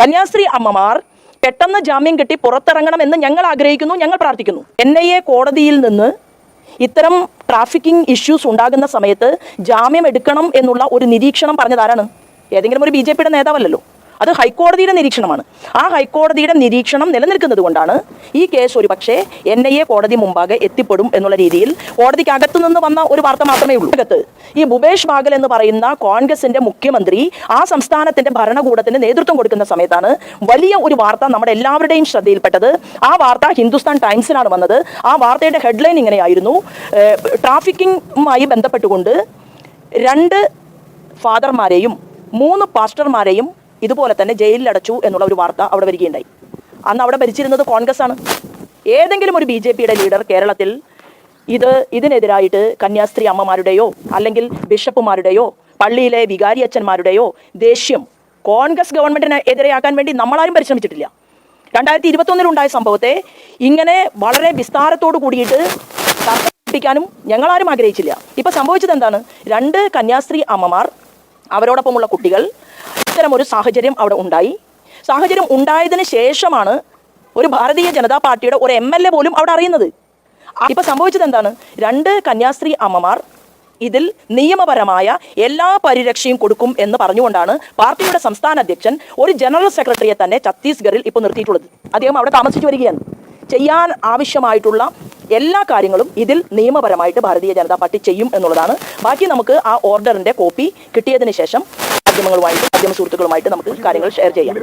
കന്യാസ്ത്രീ അമ്മമാർ പെട്ടെന്ന് ജാമ്യം കിട്ടി പുറത്തിറങ്ങണം എന്ന് ഞങ്ങൾ ആഗ്രഹിക്കുന്നു ഞങ്ങൾ പ്രാർത്ഥിക്കുന്നു. എൻ ഐ എ കോടതിയിൽ നിന്ന് ഇത്തരം ട്രാഫിക്കിംഗ് ഇഷ്യൂസ് ഉണ്ടാകുന്ന സമയത്ത് ജാമ്യം എടുക്കണം എന്നുള്ള ഒരു നിരീക്ഷണം പറഞ്ഞതാരാണ് ഏതെങ്കിലും ഒരു ബി ജെ പിയുടെ നേതാവല്ലല്ലോ. അത് ഹൈക്കോടതിയുടെ നിരീക്ഷണമാണ്. ആ ഹൈക്കോടതിയുടെ നിരീക്ഷണം നിലനിൽക്കുന്നത് കൊണ്ടാണ് ഈ കേസ് ഒരു പക്ഷേ എൻ ഐ എ കോടതി മുമ്പാകെ എത്തിപ്പെടും എന്നുള്ള രീതിയിൽ കോടതിക്ക് അകത്തു നിന്ന് വന്ന ഒരു വാർത്ത മാത്രമേ ഉള്ളൂ. അകത്ത് ഈ ഭൂപേഷ് ബാഗൽ എന്ന് പറയുന്ന കോൺഗ്രസിന്റെ മുഖ്യമന്ത്രി ആ സംസ്ഥാനത്തിന്റെ ഭരണകൂടത്തിന് നേതൃത്വം കൊടുക്കുന്ന സമയത്താണ് വലിയ ഒരു വാർത്ത നമ്മുടെ എല്ലാവരുടെയും ശ്രദ്ധയിൽപ്പെട്ടത്. ആ വാർത്ത ഹിന്ദുസ്ഥാൻ ടൈംസിലാണ് വന്നത്. ആ വാർത്തയുടെ ഹെഡ്ലൈൻ ഇങ്ങനെയായിരുന്നു. ട്രാഫിക്കിങ്ങുമായി ബന്ധപ്പെട്ടുകൊണ്ട് രണ്ട് ഫാദർമാരെയും മൂന്ന് പാസ്റ്റർമാരെയും ഇതുപോലെ തന്നെ ജയിലിൽ അടച്ചു എന്നുള്ള ഒരു വാർത്ത അവിടെ വരികയുണ്ടായി. അന്ന് അവിടെ ഭരിച്ചിരുന്നത് കോൺഗ്രസ് ആണ്. ഏതെങ്കിലും ഒരു ബി ജെ പിയുടെ ലീഡർ കേരളത്തിൽ ഇത് ഇതിനെതിരായിട്ട് കന്യാസ്ത്രീ അമ്മമാരുടെയോ അല്ലെങ്കിൽ ബിഷപ്പുമാരുടെയോ പള്ളിയിലെ വികാരി അച്ഛന്മാരുടെയോ ദേഷ്യം കോൺഗ്രസ് ഗവൺമെന്റിനെ എതിരെയാക്കാൻ വേണ്ടി നമ്മളാരും പരിശ്രമിച്ചിട്ടില്ല. രണ്ടായിരത്തി ഇരുപത്തൊന്നിലുണ്ടായ സംഭവത്തെ ഇങ്ങനെ വളരെ വിസ്താരത്തോടു കൂടിയിട്ട് തർക്കിപ്പിക്കാനും ഞങ്ങളാരും ആഗ്രഹിച്ചില്ല. ഇപ്പൊ സംഭവിച്ചത് എന്താണ്? രണ്ട് കന്യാസ്ത്രീ അമ്മമാർ അവരോടൊപ്പമുള്ള കുട്ടികൾ ഇത്തരം ഒരു സാഹചര്യം അവിടെ ഉണ്ടായി. സാഹചര്യം ഉണ്ടായതിനു ശേഷമാണ് ഒരു ഭാരതീയ ജനതാ പാർട്ടിയുടെ ഒരു എം എൽ എ പോലും അവിടെ അറിയുന്നത്. ഇപ്പൊ സംഭവിച്ചത് എന്താണ്? രണ്ട് കന്യാസ്ത്രീ അമ്മമാർ ഇതിൽ നിയമപരമായ എല്ലാ പരിരക്ഷയും കൊടുക്കും എന്ന് പറഞ്ഞുകൊണ്ടാണ് പാർട്ടിയുടെ സംസ്ഥാന അധ്യക്ഷൻ ഒരു ജനറൽ സെക്രട്ടറിയെ തന്നെ ഛത്തീസ്ഗറിൽ ഇപ്പോൾ നിർത്തിയിട്ടുള്ളത്. അദ്ദേഹം അവിടെ താമസിച്ചു വരികയാണ്. ചെയ്യാൻ ആവശ്യമായിട്ടുള്ള എല്ലാ കാര്യങ്ങളും ഇതിൽ നിയമപരമായിട്ട് ഭാരതീയ ജനതാ പാർട്ടി ചെയ്യും എന്നുള്ളതാണ്. ബാക്കി നമുക്ക് ആ ഓർഡറിന്റെ കോപ്പി കിട്ടിയതിന് ശേഷം മാധ്യമങ്ങളുമായിട്ട് മാധ്യമ സുഹൃത്തുക്കളുമായിട്ട് നമുക്ക് കാര്യങ്ങൾ ഷെയർ ചെയ്യാം.